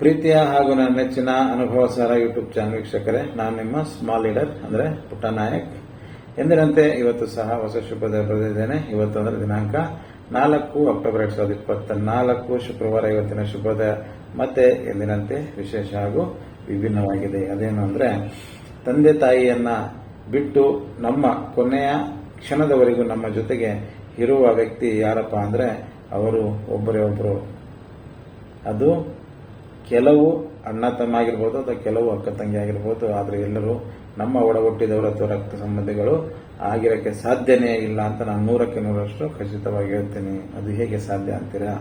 ಪ್ರೀತಿಯ ಹಾಗೂ ನನ್ನ ನೆಚ್ಚಿನ ಅನುಭವ ಸಾರ ಯೂಟ್ಯೂಬ್ ಚಾನಲ್ ವೀಕ್ಷಕರೇ, ನಾನು ನಿಮ್ಮ ಸ್ಮಾಲ್ ಲೀಡರ್ ಅಂದರೆ ಪುಟ್ಟ ನಾಯಕ್. ಎಂದಿನಂತೆ ಇವತ್ತು ಸಹ ಹೊಸ ಶುಭದ ಬರೆದಿದ್ದೇನೆ. ಇವತ್ತು ಅಂದರೆ ದಿನಾಂಕ ನಾಲ್ಕು ಅಕ್ಟೋಬರ್ ಎರಡ್ ಸಾವಿರದ ಇಪ್ಪತ್ತ ನಾಲ್ಕು ಶುಕ್ರವಾರ ಇವತ್ತಿನ ಶುಭದ ಮತ್ತೆ ಎಂದಿನಂತೆ ವಿಶೇಷ ಹಾಗೂ ವಿಭಿನ್ನವಾಗಿದೆ. ಅದೇನು ಅಂದರೆ, ತಂದೆ ತಾಯಿಯನ್ನ ಬಿಟ್ಟು ನಮ್ಮ ಕೊನೆಯ ಕ್ಷಣದವರೆಗೂ ನಮ್ಮ ಜೊತೆಗೆ ಇರುವ ವ್ಯಕ್ತಿ ಯಾರಪ್ಪ ಅಂದರೆ, ಅವರು ಒಬ್ಬರೇ ಒಬ್ಬರು ಅದು ಕೆಲವು ಅಣ್ಣ ತಮ್ಮ ಆಗಿರ್ಬೋದು ಅಥವಾ ಕೆಲವು ಅಕ್ಕ ತಂಗಿ ಆಗಿರ್ಬೋದು ಆದರೆ ಎಲ್ಲರೂ ನಮ್ಮ ಒಡ ಹುಟ್ಟಿದವರು ಅಥವಾ ರಕ್ತ ಸಂಬಂಧಿಗಳು ಆಗಿರೋಕ್ಕೆ ಸಾಧ್ಯನೇ ಇಲ್ಲ ಅಂತ ನಾನು ನೂರಕ್ಕೆ ನೂರಷ್ಟು ಖಚಿತವಾಗಿ ಹೇಳ್ತೀನಿ. ಅದು ಹೇಗೆ ಸಾಧ್ಯ ಅಂತೀರಾ?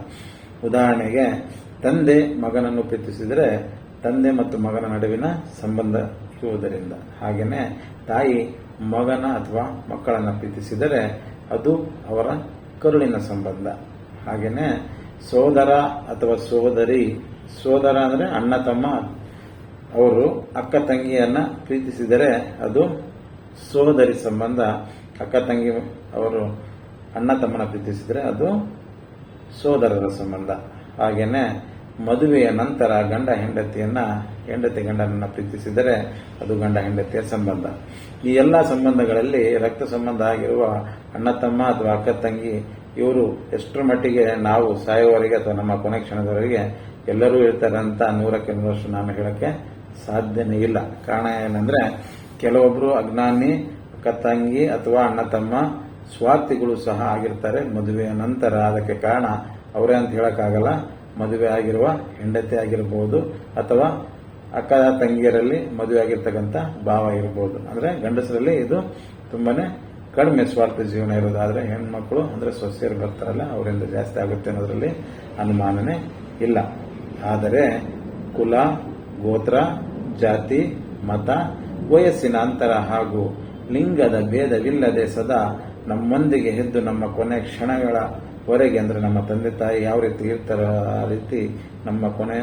ಉದಾಹರಣೆಗೆ, ತಂದೆ ಮಗನನ್ನು ಪ್ರೀತಿಸಿದರೆ ತಂದೆ ಮತ್ತು ಮಗನ ನಡುವಿನ ಸಂಬಂಧ ಇರುವುದರಿಂದ. ಹಾಗೆಯೇ ತಾಯಿ ಮಗನ ಅಥವಾ ಮಕ್ಕಳನ್ನು ಪ್ರೀತಿಸಿದರೆ ಅದು ಅವರ ಕರುಳಿನ ಸಂಬಂಧ. ಹಾಗೆಯೇ ಸೋದರ ಅಥವಾ ಸೋದರಿ ಸೋದರ ಅಂದರೆ ಅಣ್ಣ, ತಮ್ಮ, ಅವರು ಅಕ್ಕ ತಂಗಿಯನ್ನ ಪ್ರೀತಿಸಿದರೆ ಅದು ಸೋದರಿ ಸಂಬಂಧ. ಅಕ್ಕ ತಂಗಿ ಅವರು ಅಣ್ಣ ತಮ್ಮನ ಪ್ರೀತಿಸಿದರೆ ಅದು ಸೋದರರ ಸಂಬಂಧ. ಹಾಗೆಯೇ ಮದುವೆಯ ನಂತರ ಗಂಡ ಹೆಂಡತಿಯನ್ನ, ಹೆಂಡತಿ ಗಂಡನನ್ನ ಪ್ರೀತಿಸಿದರೆ ಅದು ಗಂಡ ಹೆಂಡತಿಯ ಸಂಬಂಧ. ಈ ಎಲ್ಲ ಸಂಬಂಧಗಳಲ್ಲಿ ರಕ್ತ ಸಂಬಂಧ ಆಗಿರುವ ಅಣ್ಣ, ತಮ್ಮ ಅಥವಾ ಅಕ್ಕ ತಂಗಿ ಇವರು ಎಷ್ಟರ ಮಟ್ಟಿಗೆ ನಾವು ಸಾಯುವವರೆಗೆ ಅಥವಾ ನಮ್ಮ ಕೊನೆ ಕ್ಷಣದವರೆಗೆ ಎಲ್ಲರೂ ಇರ್ತಾರೆ ಅಂತ ನೂರಕ್ಕೆ ನೂರಷ್ಟು ನಾನು ಹೇಳಕ್ಕೆ ಸಾಧ್ಯನೇ ಇಲ್ಲ. ಕಾರಣ ಏನಂದ್ರೆ, ಕೆಲವೊಬ್ರು ಅಜ್ಞಾನಿ, ಕತ್ತಂಗಿ ತಂಗಿ ಅಥವಾ ಅಣ್ಣ ತಮ್ಮ ಸ್ವಾರ್ಥಿಗಳು ಸಹ ಆಗಿರ್ತಾರೆ. ಮದುವೆಯ ನಂತರ ಅದಕ್ಕೆ ಕಾರಣ ಅವರೇ ಅಂತ ಹೇಳಕ್ಕಾಗಲ್ಲ. ಮದುವೆ ಆಗಿರುವ ಹೆಂಡತಿ ಆಗಿರಬಹುದು ಅಥವಾ ಅಕ್ಕ ತಂಗಿಯರಲ್ಲಿ ಮದುವೆ ಆಗಿರ್ತಕ್ಕಂಥ ಭಾವ ಇರಬಹುದು ಅಂದ್ರೆ ಗಂಡಸರಲ್ಲಿ ಇದು ತುಂಬಾನೇ ಕಡಿಮೆ ಸ್ವಾರ್ಥ ಜೀವನ ಇರೋದಾದರೆ ಹೆಣ್ಮಕ್ಳು ಅಂದ್ರೆ ಸೊಸೆಯರು ಬರ್ತಾರಲ್ಲ, ಅವರಿಂದ ಜಾಸ್ತಿ ಆಗುತ್ತೆ ಅನ್ನೋದ್ರಲ್ಲಿ ಅನುಮಾನನೇ ಇಲ್ಲ. ಆದರೆ ಕುಲ, ಗೋತ್ರ, ಜಾತಿ, ಮತ, ವಯಸ್ಸಿನ ಅಂತರ ಹಾಗೂ ಲಿಂಗದ ಭೇದವಿಲ್ಲದೆ ಸದಾ ನಮ್ಮೊಂದಿಗೆ ಎದ್ದು ನಮ್ಮ ಕೊನೆ ಕ್ಷಣಗಳವರೆಗೆ ಅಂದ್ರೆ ನಮ್ಮ ತಂದೆ ತಾಯಿ ಯಾವ ರೀತಿ ಇರ್ತಾರೋ ಆ ರೀತಿ ನಮ್ಮ ಕೊನೆ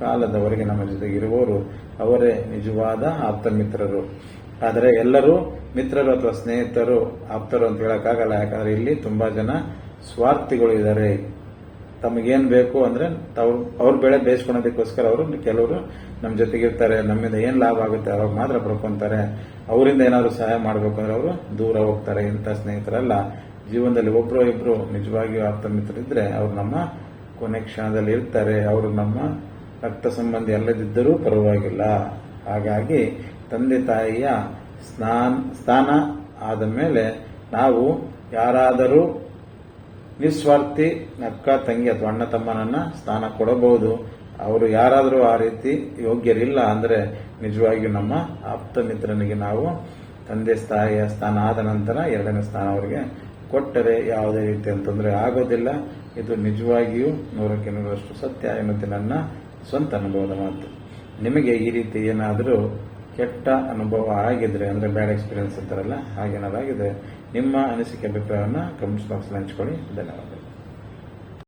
ಕಾಲದವರೆಗೆ ನಮ್ಮ ಜೊತೆಗಿರುವವರು ಅವರೇ ನಿಜವಾದ ಆಪ್ತ ಮಿತ್ರರು ಆದರೆ ಎಲ್ಲರೂ ಮಿತ್ರರು ಅಥವಾ ಸ್ನೇಹಿತರು ಆಪ್ತರು ಅಂತ ಹೇಳೋಕ್ಕಾಗಲ್ಲ, ಯಾಕಂದರೆ ಇಲ್ಲಿ ತುಂಬ ಜನ ಸ್ವಾರ್ಥಿಗಳು ಇದ್ದಾರೆ ತಮಗೇನು ಬೇಕು ಅಂದರೆ ತಾವು ಅವ್ರ ಬೆಳೆ ಬೇಯಿಸ್ಕೊಳೋದಕ್ಕೋಸ್ಕರ ಅವರು ಕೆಲವರು ನಮ್ಮ ಜೊತೆಗಿರ್ತಾರೆ ನಮ್ಮಿಂದ ಏನು ಲಾಭ ಆಗುತ್ತೆ ಅವಾಗ ಮಾತ್ರ ಪಡ್ಕೊತಾರೆ ಅವರಿಂದ ಏನಾದರೂ ಸಹಾಯ ಮಾಡಬೇಕು ಅಂದ್ರೆ ಅವರು ದೂರ ಹೋಗ್ತಾರೆ, ಇಂಥ ಸ್ನೇಹಿತರಲ್ಲ. ಜೀವನದಲ್ಲಿ ಒಬ್ಬರು ಇಬ್ಬರು ನಿಜವಾಗಿಯೂ ಆಪ್ತ ಮಿತ್ರರಿದ್ರೆ ಅವರು ನಮ್ಮ ಕೊನೆ ಕ್ಷಣದಲ್ಲಿ ಇರ್ತಾರೆ. ಅವರು ನಮ್ಮ ರಕ್ತ ಸಂಬಂಧಿ ಅಲ್ಲದಿದ್ದರೂ ಪರವಾಗಿಲ್ಲ. ಹಾಗಾಗಿ ತಂದೆ ತಾಯಿಯ ಸ್ನಾನ ಸ್ಥಾನ ಆದ ಮೇಲೆ ನಾವು ಯಾರಾದರೂ ನಿಸ್ವಾರ್ಥಿ ಅಕ್ಕ ತಂಗಿ ಅಥವಾ ಅಣ್ಣ ತಮ್ಮನನ್ನ ಸ್ಥಾನ ಕೊಡಬಹುದು. ಅವರು ಯಾರಾದರೂ ಆ ರೀತಿ ಯೋಗ್ಯರಿಲ್ಲ ಅಂದ್ರೆ ನಿಜವಾಗಿಯೂ ನಮ್ಮ ಆಪ್ತ ಮಿತ್ರನಿಗೆ ನಾವು ತಂದೆ ತಾಯಿಯ ಸ್ಥಾನ ಆದ ನಂತರ ಎರಡನೇ ಸ್ಥಾನ ಅವರಿಗೆ ಕೊಟ್ಟರೆ ಯಾವುದೇ ರೀತಿಯ ತೊಂದರೆ ಆಗೋದಿಲ್ಲ. ಇದು ನಿಜವಾಗಿಯೂ ನೂರಕ್ಕೆ ನೂರಷ್ಟು ಸತ್ಯ ಎನ್ನುತ್ತೆ ನನ್ನ ಸ್ವಂತ ಅನುಭವದ ಮಾತು. ನಿಮಗೆ ಈ ರೀತಿ ಏನಾದರೂ ಕೆಟ್ಟ ಅನುಭವ ಆಗಿದ್ರೆ, ಅಂದ್ರೆ ಬ್ಯಾಡ್ ಎಕ್ಸ್ಪೀರಿಯನ್ಸ್ ಅಂತಾರಲ್ಲ ಹಾಗೇನಾದಾಗಿದೆ ನಿಮ್ಮ ಅನಿಸಿಕೆ, ಅಭಿಪ್ರಾಯವನ್ನು ಕಮೆಂಟ್ಸ್ ಬಾಕ್ಸ್ ಹಂಚ್ಕೊಳ್ಳಿ. ಧನ್ಯವಾದ